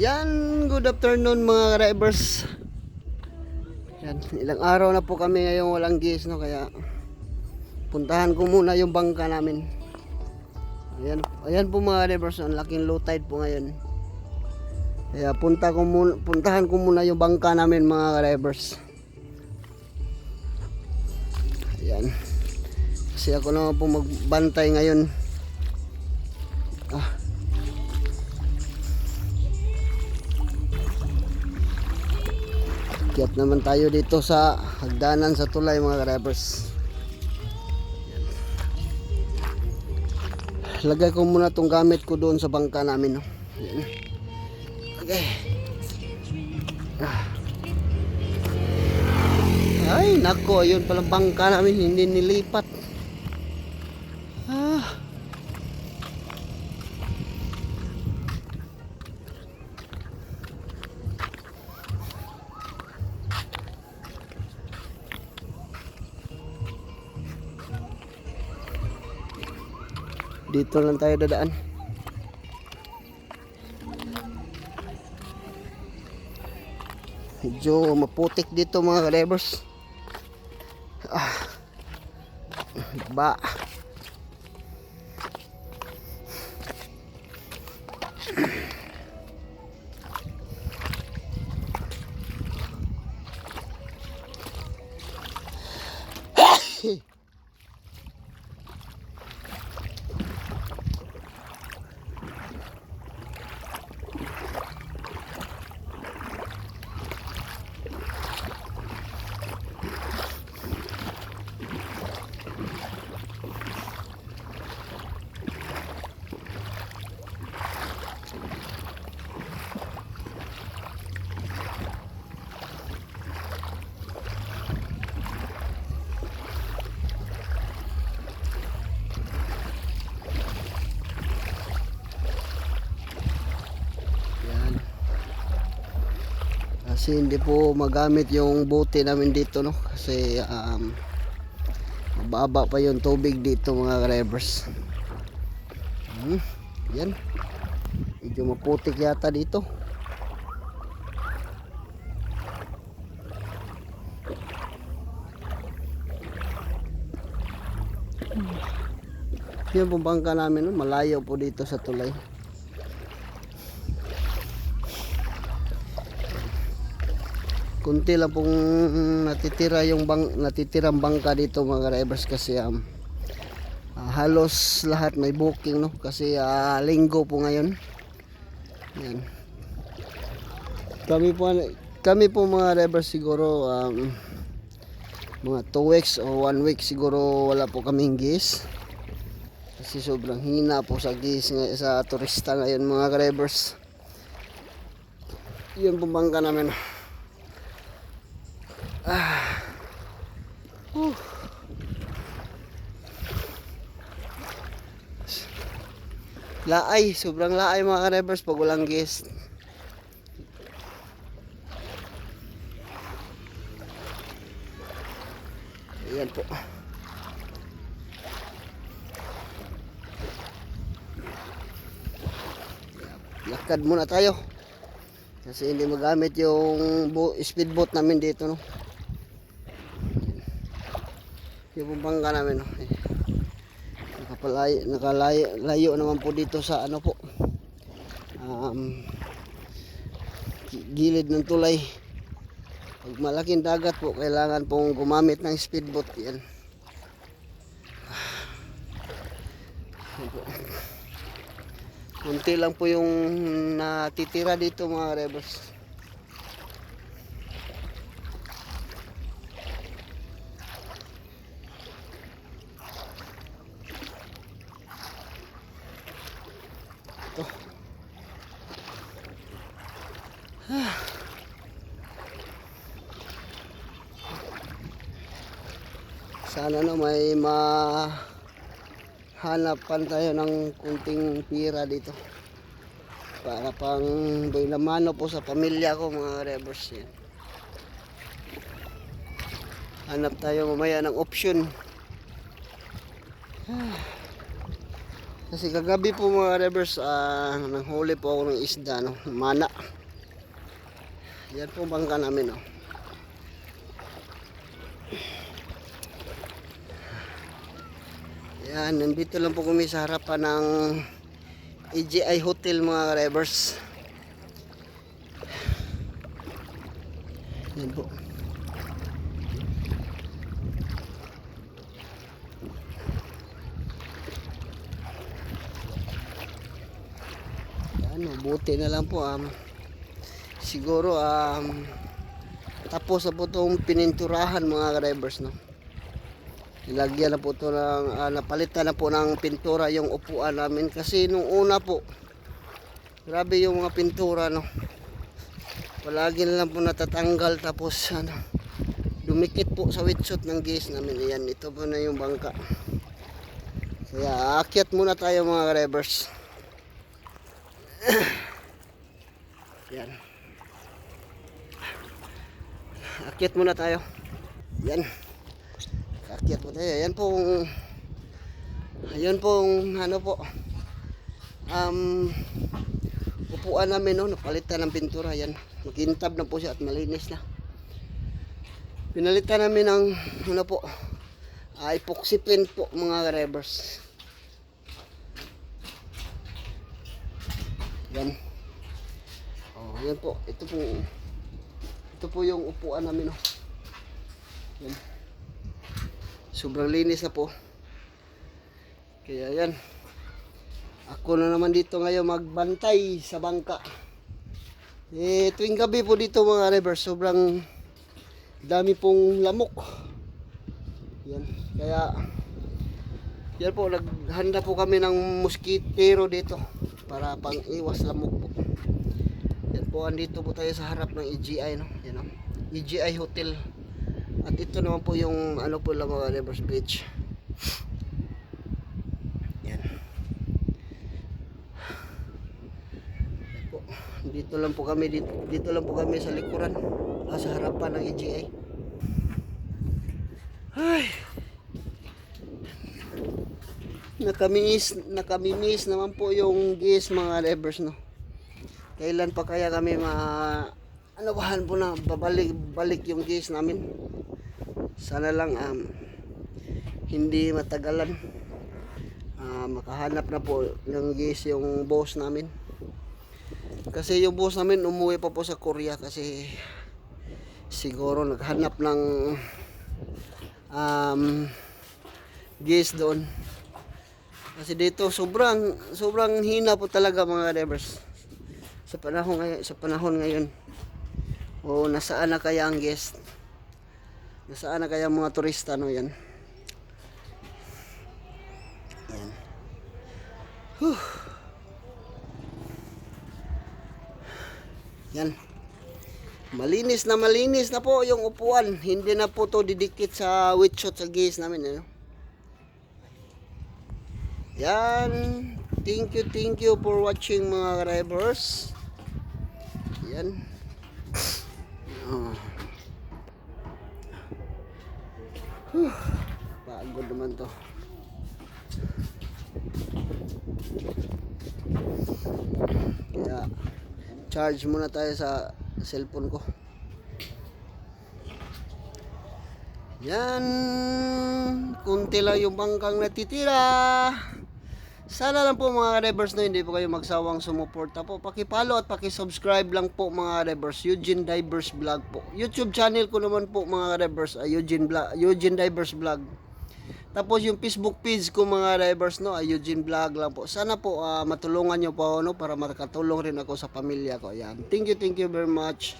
Yan, good afternoon mga drivers. Yan, ilang araw na po kami ngayong walang gas no kaya puntahan ko muna yung bangka namin. Ayan, ayan po mga drivers, ang laking low tide po ngayon. Kaya punta ko muna, puntahan ko muna yung bangka namin mga drivers. Ayan. Kasi ako naman po magbantay ngayon. Kiyat naman tayo dito sa hagdanan sa tulay mga drivers. Lagay ko muna tong gamit ko doon sa bangka namin. No? Yan. Okay. Ah. Ay, nako, ayun palang bangka namin, hindi nilipat. Ah. Dito lang tayo dadaan. Medyo maputik dito mga drivers. Ah. Ba. Yan. Kasi hindi po magamit yung bote namin dito no kasi um, mababa pa yung tubig dito mga drivers. Hmm, yan. Medyo maputik yata dito. Yan po bangka namin, no? malayo po dito sa tulay. Kunti lang pong natitira yung bang natitirang bangka dito mga drivers kasi um, ah, halos lahat may booking no? Kasi ah, linggo po ngayon. Yan. Kami po kami po mga drivers siguro um, mga 2 weeks o 1 week siguro wala po kaming gas kasi sobrang hina po sa ngay- sa turista ngayon mga drivers yun po bangka namin Laay, sobrang laay mga ka-revers pag walang guest. Ayan po. Lakad muna tayo. Kasi hindi magamit yung bo- speedboat namin dito no. Yung bangka namin no. Eh, Nakapalayo, nakalayo layo naman po dito sa ano po. Um, gi- gilid ng tulay. Pag malaking dagat po, kailangan pong gumamit ng speedboat yan. Kunti lang po yung natitira dito mga rebels. Sana no may mahanapan tayo ng kunting pira dito. Para pang doy na mano po sa pamilya ko mga rebels yan. Hanap tayo mamaya ng option. Kasi kagabi po mga rivers, ah, nanghuli po ako ng isda, no? mana. Yan po bangka namin. No? Yan, nandito lang po kami sa harapan ng AGI Hotel mga rivers. Yan po. Ano, buti na lang po um, siguro um, tapos na po itong pininturahan mga drivers no. Nilagyan na po ito ng ah, napalitan na po ng pintura yung upuan namin kasi nung una po grabe yung mga pintura no. Palagi na lang po natatanggal tapos ano dumikit po sa wetsuit ng gas namin. Ayan, ito po na yung bangka. Kaya aakyat muna tayo mga drivers. Yan. Akyat muna tayo. Yan. Akyat po tayo. Yan pong Ayun pong ano po. Um upuan namin no, napalitan ng pintura yan. Makintab na po siya at malinis na. Pinalitan namin ng ano po. Uh, epoxy paint po mga revers. Yan. Oh, yan po. Ito po. Ito po yung upuan namin, oh. Yan. Sobrang linis na po. Kaya yan. Ako na naman dito ngayon magbantay sa bangka. Eh, tuwing gabi po dito mga rivers, sobrang dami pong lamok. Yan. Kaya, yan po, naghanda po kami ng mosquitero dito para pang iwas lamok po. Yan po, andito po tayo sa harap ng EGI, no? Yan, no? EGI Hotel. At ito naman po yung, ano po lang mga Rivers Beach. Yan. Yan po. Dito lang po kami, dito, dito lang po kami sa likuran. ah, sa harapan ng EGI. Ay. Nakamiss, nakamiss naman po yung gas mga rivers no. Kailan pa kaya kami ma ano bahan po na babalik balik yung gas namin. Sana lang um, hindi matagalan. Ah, makahanap na po ng gas yung boss namin. Kasi yung boss namin umuwi pa po sa Korea kasi siguro naghanap ng um, gas doon. Kasi dito sobrang sobrang hina po talaga mga drivers. Sa panahon ngayon, sa panahon ngayon. O nasaan na kaya ang guest? Nasaan na kaya ang mga turista no yan? Yan. Huh. Yan. Malinis na malinis na po yung upuan. Hindi na po to didikit sa wetsuit sa gas namin. Ano? Yan. Thank you, thank you for watching mga drivers. Yan. Oh. Huh. Pagod naman to. Kaya, charge muna tayo sa cellphone ko. Yan. Kunti lang yung bangkang natitira. Sana lang po mga revers no, hindi po kayo magsawang sumuporta po. Paki-follow at paki-subscribe lang po mga revers. Eugene Divers Vlog po. YouTube channel ko naman po mga revers. Uh, Eugene, Vlog, Eugene Divers Vlog. Tapos yung Facebook page ko mga revers no, ay Eugene Vlog lang po. Sana po ah, matulungan nyo po ako no, para makatulong rin ako sa pamilya ko. Yan. Thank you, thank you very much.